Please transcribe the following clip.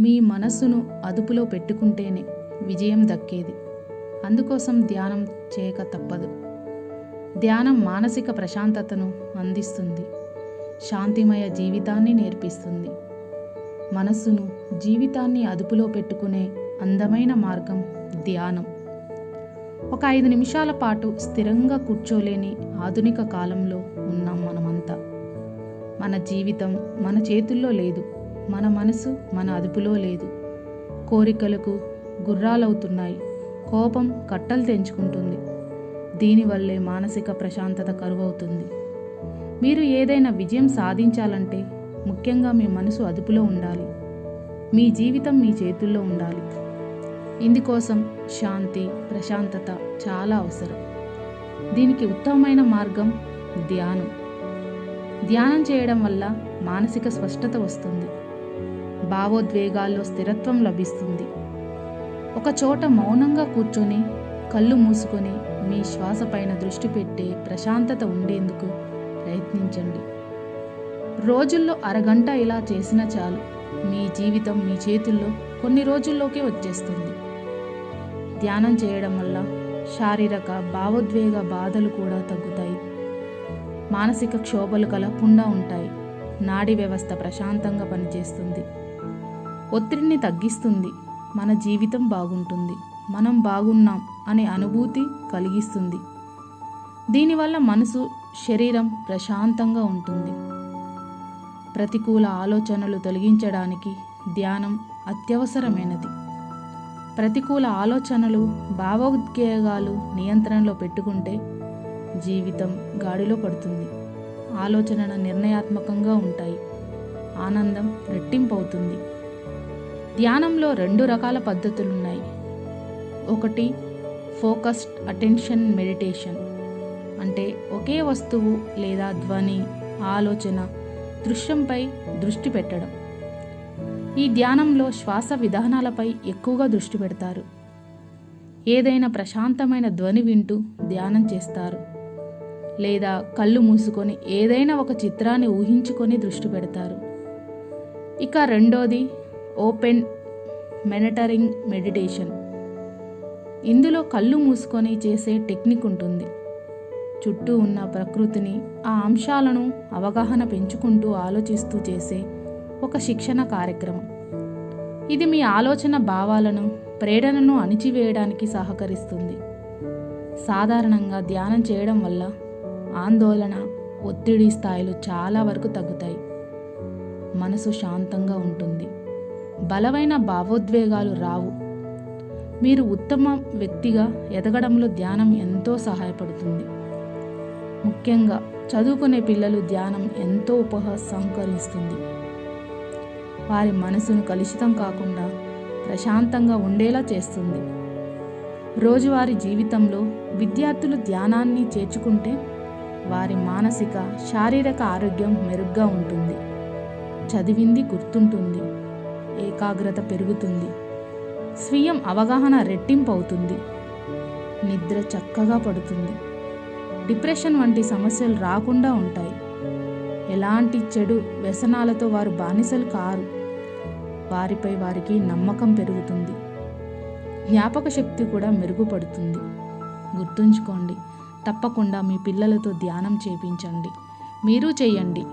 మీ మనస్సును అదుపులో పెట్టుకుంటేనే విజయం దక్కేది. అందుకోసం ధ్యానం చేయక తప్పదు. ధ్యానం మానసిక ప్రశాంతతను అందిస్తుంది. శాంతిమయ జీవితాన్ని నేర్పిస్తుంది. మనస్సును జీవితాన్ని అదుపులో పెట్టుకునే అందమైన మార్గం ధ్యానం. ఒక ఐదు నిమిషాల పాటు స్థిరంగా కూర్చోలేని ఆధునిక కాలంలో ఉన్నాం మనమంతా. మన జీవితం మన చేతుల్లో లేదు. మన మనసు మన అదుపులో లేదు. కోరికలకు గుర్రాలవుతున్నాయి. కోపం కట్టలు తెంచుకుంటుంది. దీనివల్లే మానసిక ప్రశాంతత కరువవుతుంది. మీరు ఏదైనా విజయం సాధించాలంటే ముఖ్యంగా మీ మనసు అదుపులో ఉండాలి. మీ జీవితం మీ చేతుల్లో ఉండాలి. ఇందుకోసం శాంతి ప్రశాంతత చాలా అవసరం. దీనికి ఉత్తమమైన మార్గం ధ్యానం. ధ్యానం చేయడం వల్ల మానసిక స్పష్టత వస్తుంది. భావోద్వేగాల్లో స్థిరత్వం లభిస్తుంది. ఒక చోట మౌనంగా కూర్చొని కళ్ళు మూసుకొని మీ శ్వాసపైన దృష్టి పెట్టే ప్రశాంతత ఉండేందుకు ప్రయత్నించండి. రోజుల్లో అరగంట ఇలా చేసినా చాలు. మీ జీవితం మీ చేతుల్లో కొన్ని రోజుల్లోకే వచ్చేస్తుంది. ధ్యానం చేయడం వల్ల శారీరక భావోద్వేగ బాధలు కూడా తగ్గుతాయి. మానసిక క్షోభలు కలగకుండా ఉంటాయి. నాడీ వ్యవస్థ ప్రశాంతంగా పనిచేస్తుంది. ఒత్తిడిని తగ్గిస్తుంది. మన జీవితం బాగుంటుంది. మనం బాగున్నాం అనే అనుభూతి కలిగిస్తుంది. దీనివల్ల మనసు శరీరం ప్రశాంతంగా ఉంటుంది. ప్రతికూల ఆలోచనలు తొలగించడానికి ధ్యానం అత్యవసరమైనది. ప్రతికూల ఆలోచనలు భావోద్వేగాలు నియంత్రణలో పెట్టుకుంటే జీవితం గాడిలో పడుతుంది. ఆలోచనలు నిర్ణయాత్మకంగా ఉంటాయి. ఆనందం రెట్టింపవుతుంది. ధ్యానంలో రెండు రకాల పద్ధతులున్నాయి. ఒకటి ఫోకస్డ్ అటెన్షన్ మెడిటేషన్. అంటే ఒకే వస్తువు లేదా ధ్వని ఆలోచన దృశ్యంపై దృష్టి పెట్టడం. ఈ ధ్యానంలో శ్వాస విధానాలపై ఎక్కువగా దృష్టి పెడతారు. ఏదైనా ప్రశాంతమైన ధ్వని వింటూ ధ్యానం చేస్తారు. లేదా కళ్ళు మూసుకొని ఏదైనా ఒక చిత్రాన్ని ఊహించుకొని దృష్టి పెడతారు. ఇక రెండోది ఓపెన్ మెనటరింగ్ మెడిటేషన్. ఇందులో కళ్ళు మూసుకొని చేసే టెక్నిక్ ఉంటుంది. చుట్టూ ఉన్న ప్రకృతిని ఆ అంశాలను అవగాహన పెంచుకుంటూ ఆలోచిస్తూ చేసే ఒక శిక్షణ కార్యక్రమం. ఇది మీ ఆలోచన భావాలను ప్రేరణను అణిచివేయడానికి సహకరిస్తుంది. సాధారణంగా ధ్యానం చేయడం వల్ల ఆందోళన ఒత్తిడి స్థాయిలు చాలా వరకు తగ్గుతాయి. మనసు శాంతంగా ఉంటుంది. బలమైన భావోద్వేగాలు రావు. మీరు ఉత్తమ వ్యక్తిగా ఎదగడంలో ధ్యానం ఎంతో సహాయపడుతుంది. ముఖ్యంగా చదువుకునే పిల్లలు ధ్యానం ఎంతో ఉపసహకరిస్తుంది వారి మనసును కలుషితం కాకుండా ప్రశాంతంగా ఉండేలా చేస్తుంది. రోజువారీ జీవితంలో విద్యార్థులు ధ్యానాన్ని చేర్చుకుంటే వారి మానసిక శారీరక ఆరోగ్యం మెరుగ్గా ఉంటుంది. చదివింది గుర్తుంటుంది. ఏకాగ్రత పెరుగుతుంది. స్వీయం అవగాహన రెట్టింపు అవుతుంది నిద్ర చక్కగా పడుతుంది. డిప్రెషన్ వంటి సమస్యలు రాకుండా ఉంటాయి. ఎలాంటి చెడు వ్యసనాలతో వారు బానిసలు కారు. వారిపై వారికి నమ్మకం పెరుగుతుంది. జ్ఞాపక శక్తి కూడా మెరుగుపడుతుంది. గుర్తుంచుకోండి తప్పకుండా మీ పిల్లలతో ధ్యానం చేపించండి. మీరు చేయండి.